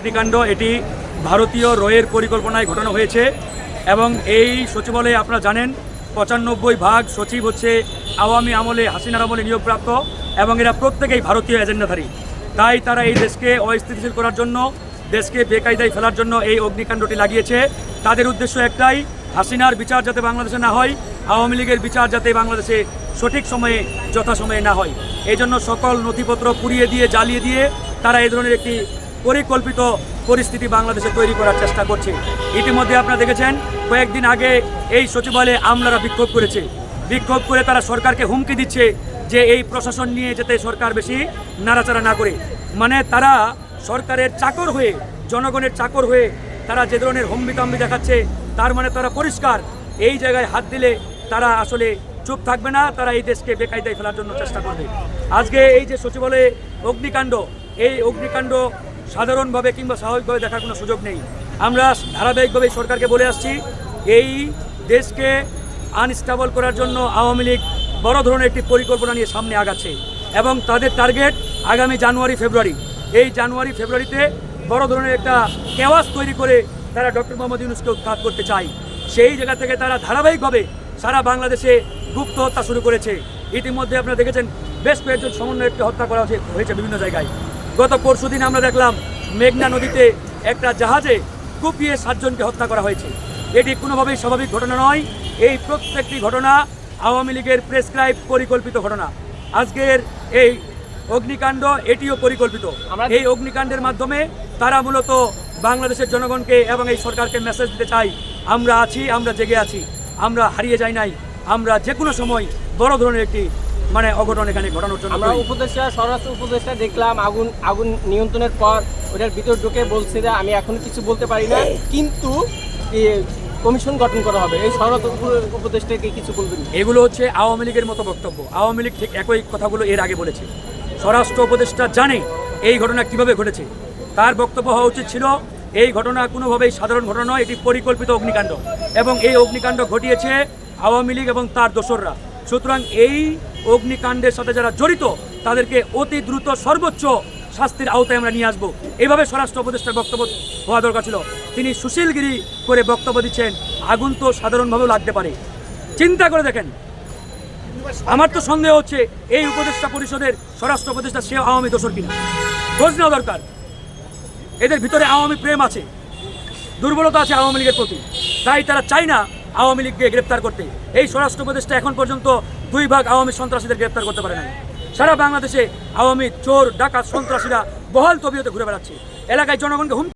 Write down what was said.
অগ্নিকাণ্ড এটি ভারতীয় রয়ের পরিকল্পনায় ঘটানো হয়েছে এবং এই সচিবালয়ে আপনারা জানেন, পঁচানব্বই ভাগ সচিব হচ্ছে আওয়ামী আমলে, হাসিনার আমলে নিয়োগপ্রাপ্ত এবং এরা প্রত্যেকেই ভারতীয় এজেন্ডাধারী। তাই তারা এই দেশকে অস্থিতিশীল করার জন্য, দেশকে বেকায়দায় ফেলার জন্য এই অগ্নিকাণ্ডটি লাগিয়েছে। তাদের উদ্দেশ্য একটাই, হাসিনার বিচার যাতে বাংলাদেশে না হয়, আওয়ামী লীগের বিচার যাতে বাংলাদেশে সঠিক সময়ে, যথাসময়ে না হয়। এই জন্য সকল নথিপত্র পুড়িয়ে দিয়ে, জ্বালিয়ে দিয়ে তারা এই ধরনের একটি পরিকল্পিত পরিস্থিতি বাংলাদেশে তৈরি করার চেষ্টা করছে। ইতিমধ্যে আপনারা দেখেছেন, কয়েকদিন আগে এই সচিবালয়ে আমলারা বিক্ষোভ করেছে। বিক্ষোভ করে তারা সরকারকে হুমকি দিচ্ছে যে এই প্রশাসন নিয়ে যেতে সরকার বেশি নাড়াচাড়া না করে। মানে তারা সরকারের চাকর হয়ে, জনগণের চাকর হয়ে তারা যে ধরনের হম্বিতম্বি দেখাচ্ছে, তার মানে তারা পরিষ্কার। এই জায়গায় হাত দিলে তারা আসলে চুপ থাকবে না, তারা এই দেশকে বেকায়দায় ফেলার জন্য চেষ্টা করবে। আজকে এই যে সচিবালয়ে অগ্নিকাণ্ড, এই অগ্নিকাণ্ড সাধারণভাবে কিংবা স্বাভাবিকভাবে দেখার কোনো সুযোগ নেই। আমরা ধারাবাহিকভাবে সরকারকে বলে আসছি, এই দেশকে আনস্টেবল করার জন্য আওয়ামী লীগ বড় ধরনের একটি পরিকল্পনা নিয়ে সামনে আগাচ্ছে এবং তাদের টার্গেট আগামী জানুয়ারি, ফেব্রুয়ারি। এই জানুয়ারি, ফেব্রুয়ারিতে বড় ধরনের একটা কেওয়াস তৈরি করে তারা ডক্টর মোহাম্মদ ইউনুসকে উৎখাত করতে চায়। সেই জায়গা থেকে তারা ধারাবাহিকভাবে সারা বাংলাদেশে গুপ্ত হত্যা শুরু করেছে। ইতিমধ্যে আপনারা দেখেছেন বেশ কয়েকজন সমন্বয়ককে হত্যা করা হয়েছে বিভিন্ন জায়গায়। গত পরশুদিন আমরা দেখলাম মেঘনা নদীতে একটা জাহাজে কুপিয়ে সাতজনকে হত্যা করা হয়েছে। এটি কোনোভাবেই স্বাভাবিক ঘটনা নয়। এই প্রত্যেকটি ঘটনা আওয়ামী লীগের প্রেসক্রাইব পরিকল্পিত ঘটনা। আজকের এই অগ্নিকাণ্ড এটিও পরিকল্পিত। এই অগ্নিকাণ্ডের মাধ্যমে তারা মূলত বাংলাদেশের জনগণকে এবং এই সরকারকে মেসেজ দিতে চাই। আমরা আছি আমরা জেগে আছি। আমরা হারিয়ে যাই নাই। আমরা যে কোনো সময় বড় ধরনের একটি মানে অঘটন এখানে ঘটানোর জন্য আমরা উপদেষ্টা স্বরাষ্ট্র উপদেষ্টা দেখলাম আগুন আগুন নিয়ন্ত্রণের পর ওটার ভিতর ঢুকে বলছে যে আমি এখন কিছু বলতে পারি না কিন্তু কমিশন গঠন করা হবে। এই স্বরাষ্ট্র উপ- উপদেষ্টাকে কিছু বলবেন এগুলো হচ্ছে আওয়ামী লীগের মতো বক্তব্য। আওয়ামী লীগ ঠিক একই কথাগুলো এর আগে বলেছে। স্বরাষ্ট্র উপদেষ্টা জানে এই ঘটনা কীভাবে ঘটেছে। তার বক্তব্য হওয়া উচিত ছিল এই ঘটনা কোনোভাবেই সাধারণ ঘটনা নয় এটি পরিকল্পিত অগ্নিকাণ্ড। এবং এই অগ্নিকাণ্ড ঘটিয়েছে আওয়ামী লীগ এবং তার দোসররা। সুতরাং এই অগ্নিকাণ্ডের সাথে যারা জড়িত, তাদেরকে অতি দ্রুত সর্বোচ্চ শাস্তির আওতায় আমরা নিয়ে আসব। এইভাবে স্বরাষ্ট্র উপদেষ্টার বক্তব্য হওয়া দরকার ছিল। তিনি সুশীলগিরি করে বক্তব্য দিচ্ছেন আগুন তো সাধারণভাবেও লাগতে পারে। চিন্তা করে দেখেন। আমার তো সন্দেহ হচ্ছে, এই উপদেষ্টা পরিষদের স্বরাষ্ট্র উপদেষ্টা সে আওয়ামী দোষর কিনা? খোঁজ নেওয়া দরকার। এদের ভিতরে আওয়ামী প্রেম আছে, দুর্বলতা আছে আওয়ামী লীগের প্রতি। তাই তারা চায় না আওয়ামী লীগকে গ্রেপ্তার করতে। এই স্বরাষ্ট্র উপদেষ্টা এখন পর্যন্ত দুই ভাগ আওয়ামী সন্ত্রাসীদের গ্রেপ্তার করতে পারে না সারা বাংলাদেশে আওয়ামী চোর, ডাকাত সন্ত্রাসীরা বহাল তবিয়তে ঘুরে বেড়াচ্ছে। এলাকায় জনগণকে হুমকি